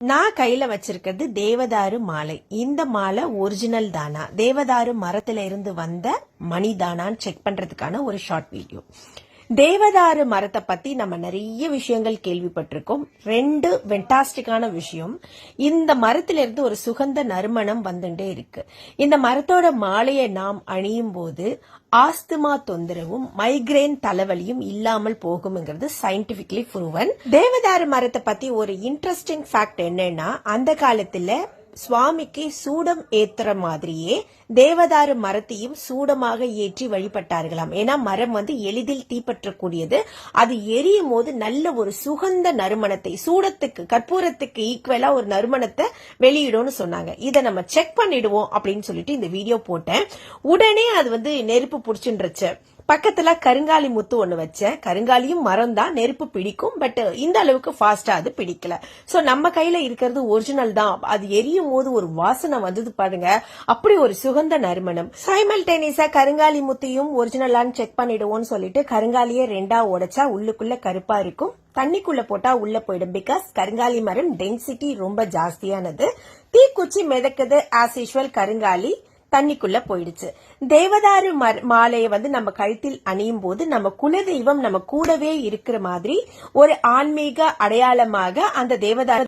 நான் கையில வச்சிருக்கிறது தேவதாரு மாலை. இந்த மாலை ஒரிஜினல் தானா? தேவதாரு மரத்துல இருந்து வந்த மணி தானான்னு செக் பண்றதுக்கான ஒரு ஷார்ட் வீடியோ தேவதாரு மரத்தை பத்தி நம்ம நிறைய விஷயங்கள் கேள்விப்பட்டிருக்கோம். ரெண்டு வெண்டாஸ்டிக்கான விஷயம். இந்த மரத்துல இருந்து ஒரு சுகந்த நறுமணம் வந்துட்டே இருக்கு. இந்த மரத்தோட மாலையை நாம் அணியும் போது ஆஸ்துமா தொந்தரவும் மைக்ரேன் தலைவலியும் இல்லாமல் போகும்ங்கிறது சயின்டிபிக்லி ப்ரூவன் தேவதாரு மரத்தை பத்தி ஒரு இன்ட்ரெஸ்டிங் ஃபேக்ட் என்னன்னா அந்த காலத்துல சுவாமிக்கு சூடம் ஏத்துற மாதிரியே தேவதாரு மரத்தையும் சூடமாக ஏற்றி வழிபட்டார்களாம். ஏன்னா மரம் வந்து எளிதில் தீப்பற்றக்கூடியது. அது எரியும் போது நல்ல ஒரு சுகந்த நறுமணத்தை சூடத்துக்கு கற்பூரத்துக்கு ஈக்குவலா ஒரு நறுமணத்தை வெளியிடும்னு சொன்னாங்க. இதை நம்ம செக் பண்ணிடுவோம் அப்படின்னு சொல்லிட்டு இந்த வீடியோ போட்டேன். உடனே அது வந்து நெருப்பு புடிச்சுருச்சு பக்கத்துல கருங்காலி முத்து ஒண்ணு வச்சேன். கருங்காலியும் மரம் தான் நெருப்பு பிடிக்கும் பட் இந்த அளவுக்கு ஃபாஸ்டா அது பிடிக்கல. சோ நம்ம கையில இருக்கிறது ஒரிஜினல் தான். அது எரியும் போது ஒரு வாசனை வந்தது பாருங்க. அப்படி ஒரு சுகந்த நறுமணம். சைமல்டேனியஸா கருங்காலி முத்தையும் ஒரிஜினலான்னு செக் பண்ணிடுவோம்னு சொல்லிட்டு கருங்காலியை ரெண்டா உடைச்சா உள்ளுக்குள்ள கருப்பா இருக்கும். தண்ணிக்குள்ள போட்டா உள்ள போயிடும். பிகாஸ் கருங்காலி மரம் டென்சிட்டி ரொம்ப ஜாஸ்தியானது. தீக்குச்சி மிதக்குது ஆஸ் யூஷுவல் கருங்காலி. தண்ணிக்குள்ள போயிடுச்சு. தேவதாரு மாலையை வந்து நம்ம கழுத்தில் அணியும் போது நம்ம குலதெய்வம் நம்ம கூடவே இருக்கிற மாதிரி ஒரு ஆன்மீக அடையாளமாக அந்த தேவதாரு